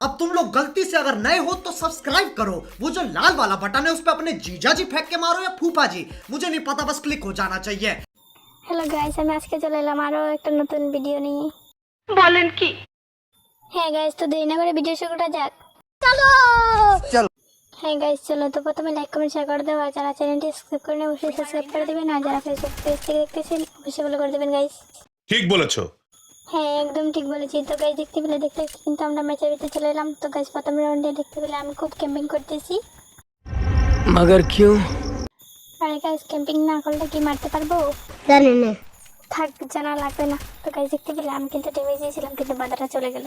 अब तुम लोग गलती से अगर नए हो तो सब्सक्राइब करो वो जो लाल वाला बटन है उस पर अपने जीजा जी फेंक के मारो या फूफा जी मुझे नहीं पता बस क्लिक हो जाना चाहिए হ্যালো গাইস আমি আজকে চলে এলাম আরও একটা নতুন ভিডিও নিয়ে বলেন কি হ্যাঁ গাইস তো দেরি না করে ভিডিও শুরু করা যাক চলো। হ্যাঁ গাইস চলো তো প্রথমে লাইক কমেন্ট শেয়ার করে দেবো আর যারা চ্যানেলটি সাবস্ক্রাইব করে নেই অবশ্যই সাবস্ক্রাইব করে দেবেন আর যারা ফেসবুক পেজ থেকে দেখতেছেন অবশ্যই ফলো করে দেবেন গাইস ঠিক বলেছো হ্যাঁ একদম ঠিক বলেছি তো গাছ দেখতে পেলে দেখতে কিন্তু আমরা ম্যাচের ভিতরে চলে এলাম। তো গাছ প্রথম রাউন্ডে দেখতে পেলে আমি খুব ক্যাম্পিং করতেছি। মাগার কিউ? আরে গাছ ক্যাম্পিং না করলে কি মারতে পারব? জানি না। থাক জানা লাগবে না। তো গাছ দেখতে পেলে আমি কিন্তু টিমে গিয়েছিলাম কিন্তু বাধাটা চলে গেল।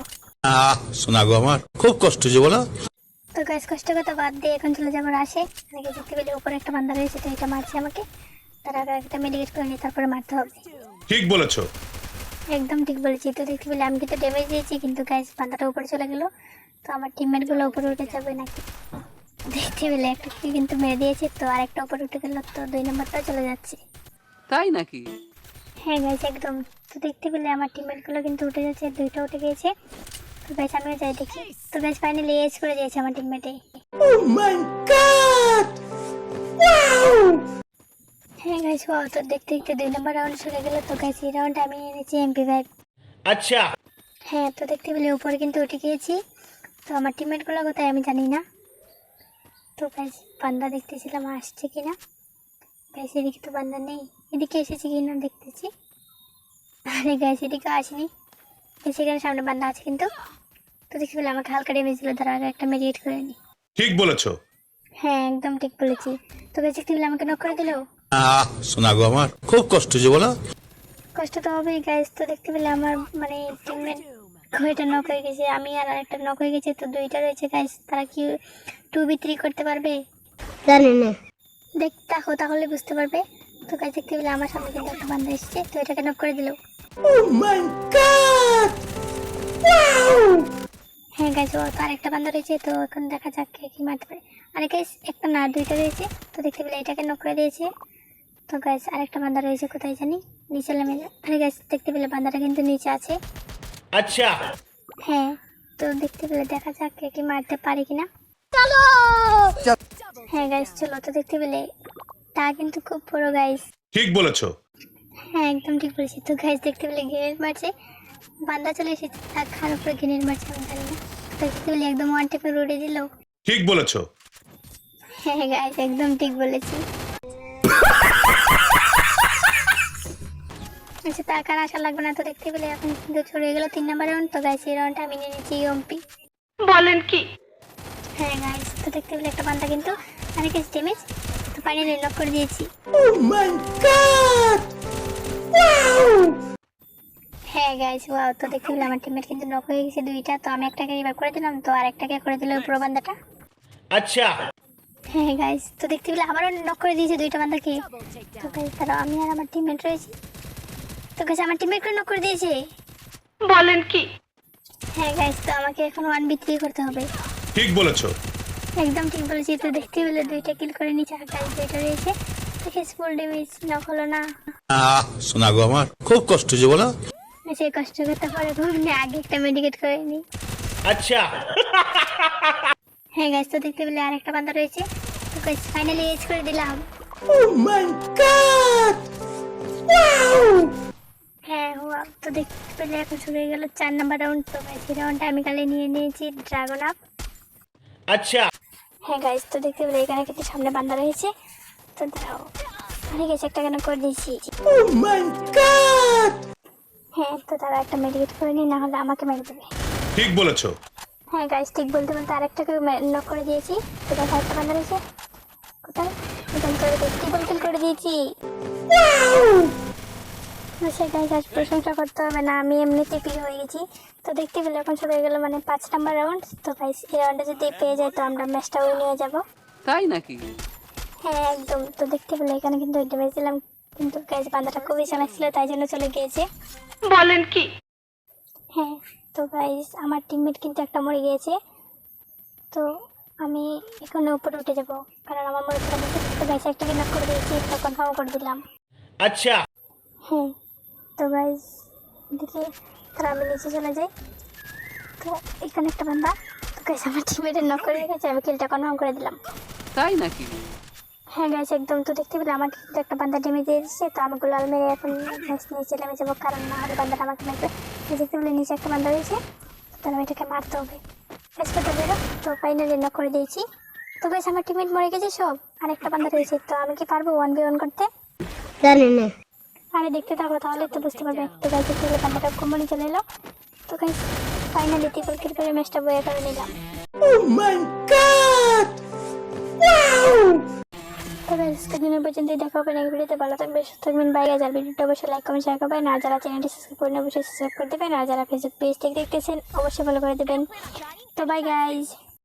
আহ শোনা গো আমার খুব কষ্ট যে বলো। তো গাছ কষ্ট কথা বাদ দিয়ে এখন চলে যাব রাশে। নাকি দেখতে পেলে উপরে একটা বান্দা রয়েছে তো এটা মারছে আমাকে। তার আগে একটা মেডিকেট করে নিয়ে তারপরে মারতে হবে। ঠিক বলেছ। একদম ঠিক বলেছি তো দেখতে পেলে আমি কিন্তু ড্যামেজ দিয়েছি কিন্তু গ্যাস বান্ধাটা উপরে চলে গেলো। তো আমার টিমমেটগুলো উপরে উঠে যাবে নাকি? দেখতে পেলে একটা কিন্তু মেরে দিয়েছে তো আরেকটা উপরে উঠে গেলো তো দুই নম্বরটাও চলে যাচ্ছে। তাই নাকি? হ্যাঁ গাইস একদম। তো দেখতে পেলে আমার টিমমেটগুলো কিন্তু উঠে যাচ্ছে দুইটা উঠে গিয়েছে তো গাইস আমিও যাই দেখি। তো গাইস ফাইনালি এজ করে দিয়েছে আমার টিমমেটে হ্যাঁ গাইস ওয়াও তো দেখতে দেখতে দুই নম্বর রাউন্ড চলে গেল। তো গাইস এই রাউন্ডে আমি এনেছি এমপি ফাইভ আচ্ছা। হ্যাঁ তো দেখতে পেলে উপরে কিন্তু উঠে গিয়েছি। তো আমার কোথায় আমি জানি না। তো গাইস বান্দা দেখতেছিলাম আসছে কিনা? গাইস এদিকে তো বান্দা নেই। এদিকে এসেছে কিনা দেখতেছি। আরে গাইস এদিকে আসেনি। সেখানে সামনে বান্দা আছে কিন্তু। তো দেখতে পেলে আমাকে হালকা ডেমেজ দিল। আগে একটা মেডিকেট করে নি। ঠিক বলেছ। হ্যাঁ একদম ঠিক বলেছি। তো গাইস দেখতে পেলে আমাকে নক করে দিলো? আহ শোনা গো আমার খুব কষ্ট যে বলো। কষ্ট তো হবেই গাইস তো দেখতে পেলে আমার মানে টিমমেট নক হয়ে গেছে আমি আর আরেকটা নক হয়ে গেছে তো দুইটা রয়েছে গাইস তারা কি টু বি থ্রি করতে পারবে? জানি না। দেখ দেখো তাহলে বুঝতে পারবে। তো গাইস দেখতে পেলে আমার সামনে কিন্তু একটা বান্ধা এসেছে তো এটাকে নক করে দিল। হ্যাঁ গাইস ও তার একটা বান্ধা রয়েছে তো এখন দেখা যাক কে কি মারতে পারে। আরে গাইস একটা না দুইটা রয়েছে তো দেখতে পেলে এটাকে নক করে দিয়েছে। তো গাইস আরেকটা বান্ধা রয়েছে কোথায় জানি? নিচে নেমে আরে গাইস দেখতে পেলে বান্দাটা কিন্তু নিচে আছে। আচ্ছা। হ্যাঁ তো দেখতে পেলে দেখা যাক কে কি মারতে পারে কিনা। চলো! হ্যাঁ গাইস চলো। তো দেখতে পেলে তা কিন্তু খুব বড় গাইস ঠিক বলেছ। হ্যাঁ একদম ঠিক বলেছি। তো গাইস দেখতে পেলে গ্রেনেড মারছে। বান্দা চলে এসেছে। তার খার উপরে গ্রেনেড মারছে আমি জানি না। তো দেখতে পেলে একদম ওয়ান টেপে উড়ে দিল। ঠিক বলেছ। হ্যাঁ গাইস একদম ঠিক বলেছি। তার কার আশা লাগবে না তো দেখতে পেলে। এখন কিন্তু চলে গেল তিন নাম্বার রাউন্ড তো গাইস এই রাউন্ডটা আমি নিয়ে নিয়েছি ইউএমপি বলেন কি? হ্যাঁ গাইস তো দেখতে পেলে একটা বান্দা কিন্তু অনেক ড্যামেজ তো ফাইনালি লক করে দিয়েছি। ও মাই গড হ্যাঁ গাইস ওয়াও তো দেখতে পেলে আমার টিমের কিন্তু নক হয়ে গেছে দুইটা। তো আমি একটাকে রিভাইভ করে দিলাম তো আরেকটাকে করে দিল পুরো বান্দাটা আচ্ছা। হ্যাঁ গাইস তো দেখতে পেলে আমারও নক করে দিয়েছে দুইটা বান্দাকে তো গাইস তারা আমি আর আমার টিমমেট রয়েছি। তো গাইস আমার টিমমেটকে নক করে দিয়েছে। বলেন কি? হ্যাঁ গাইস তো আমাকে এখন ওয়ান বি থ্রি করতে হবে। ঠিক বলেছ। একদম ঠিক বলেছি তো দেখতে পেলে দুইটা কিল করে নিচে আর গাইস দুইটা রয়েছে। দেখে ফুল ড্যামেজ নক হলো না। আহ শোনা গো আমার খুব কষ্ট যে বলো। সেই কষ্ট করতে পারে ঘুমনে আগে একটা মেডিকেট করে নি। আচ্ছা। হ্যাঁ গাইস তো দেখতে পেলে আরেকটা বান্দা রয়েছে। তো গাইস ফাইনালি এজ করে দিলাম। হ্যাঁ হুয়া তো দেখতে পেলে এখন শুরু হয়ে গেল চার নাম্বার রাউন্ড তো গাইস এই রাউন্ডটা আমি কালে নিয়ে নিয়েছি ড্রাগন আপ আচ্ছা। হ্যাঁ গাইস তো দেখতে পেলে এখানে কিন্তু সামনে বান্দা রয়েছে। তো দাঁড়াও আরে গেছে একটা কেন করে দিয়েছি? হ্যাঁ তো তারা একটা মেডিকেট করে নি না হলে আমাকে মেরে দেবে। ঠিক বলেছ। হ্যাঁ গাইস ঠিক বলতে বলতে আরেকটাকে নক করে দিয়েছি। তো কোথায় আরেকটা বান্দা রয়েছে। কোথায়? করে কিল করে দিয়েছি। আচ্ছা গাইস আজ প্রশংসা করতে হবে না আমি এমনিতে পি হয়ে গেছি। তো দেখতে পেলে এখন হয়ে গেল মানে পাঁচ নাম্বার রাউন্ড তো গাইস এই রাউন্ডে যদি পেয়ে যাই তো আমরা ম্যাচটা উইন হয়ে যাব। তাই নাকি? হ্যাঁ একদম তো দেখতে পেলে এখানে কিন্তু ড্যামেজ দিলাম কিন্তু গাইস বান্দাটা খুবই চালাক ছিল তাই জন্য চলে গিয়েছে। বলেন কি? হ্যাঁ তো গাইস আমার টিমমেট কিন্তু একটা মরে গিয়েছে তো আমি এখানে উপরে উঠে যাব কারণ আমার গেছে তো গাইস একটাকে নক করে দিয়েছি একটা কনফার্ম করে দিলাম। আচ্ছা। হ্যাঁ। তো গাইস এদিকে তারা আমি নিচে চলে যাই। তো এখানে একটা বান্দা। তো গাইস আমার টিমমেটের নক করে গেছে আমি কিলটা কনফার্ম করে দিলাম। তাই নাকি? হ্যাঁ গাইস একদম তো দেখতে পেলে আমাকে কিন্তু একটা বান্দা ডেমে দিয়ে দিচ্ছে তো আমি গুলাল মেরে এখন নিচে নেমে যাব কারণ না হলে বান্দাটা আমাকে মারবে। দেখতে পেলে নিচে একটা বান্দা রয়েছে তাহলে আমি এটাকে মারতে হবে। গাইস কত বেরো তো ফাইনালি নক করে দিয়েছি। তো গাইস আমার টিমমেট মরে গেছে সব আর একটা বান্দা রয়েছে তো আমি কি পারব ওয়ান বি ওয়ান করতে? জানি না। আরে দেখতে থাকো তাহলে তো বুঝতে পারবে তো গাইস দেখতে পেলে বান্দাটা কোম্পানি চলে এলো। তো গাইস ফাইনালি ত্রিপল কিল করে ম্যাচটা বয়ে করে নিলাম। তবে আজকের দিনের পর্যন্ত দেখা হবে নেক্সট ভিডিওতে ভালো থাকবে সুস্থ থাকবেন বাইরে যার ভিডিওটা অবশ্যই লাইক কমেন্ট শেয়ার করবেন আর যারা চ্যানেলটি সাবস্ক্রাইব করেন অবশ্যই সাবস্ক্রাইব করে দেবেন আর যারা ফেসবুক পেজ থেকে দেখতেছেন অবশ্যই ফলো করে দেবেন। তো বাই গাইজ